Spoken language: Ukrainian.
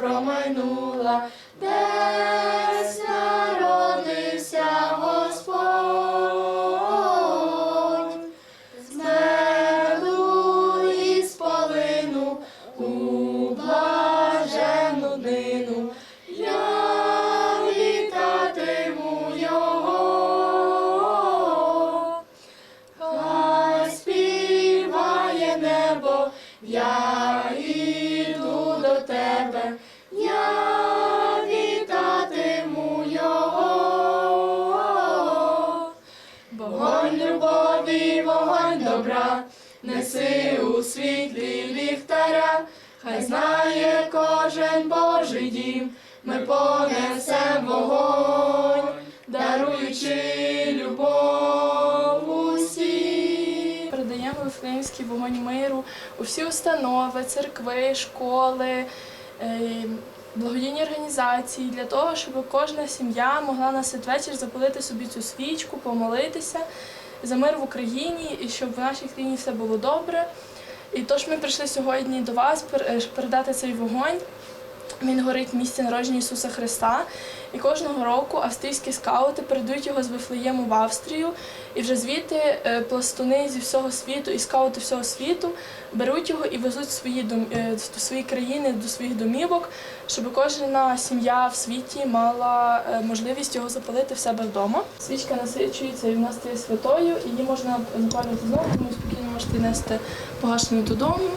промайнула, десь народився Господь, з і з полину у блаженну днину. Я вітатиму його, хай співає небо, я до тебе, я вітатиму його. Вогонь любові, вогонь добра, неси у світлі ліхтаря, хай знає кожен Божий дім, ми понесем вогонь, даруючи любов Передаємо Вифлеємський вогонь миру у установи, церкви, школи, е, благодійні організації для того, щоб кожна сім'я могла на святвечір запалити собі цю свічку, помолитися за мир в Україні і щоб в нашій країні все було добре. І тож ми прийшли сьогодні до вас е, передати цей вогонь. Він горить в місці народження Ісуса Христа. І кожного року австрійські скаути передають його з Вифлеєму в Австрію. І вже звідти е, пластуни зі всього світу і скаути всього світу беруть його і везуть в свої дом, е, до своєї країни, до своїх домівок, щоб кожна сім'я в світі мала е, можливість його запалити в себе вдома. Свічка насичується і вона стає святою, і її можна запалювати знову, тому спокійно можете нести погашену додому.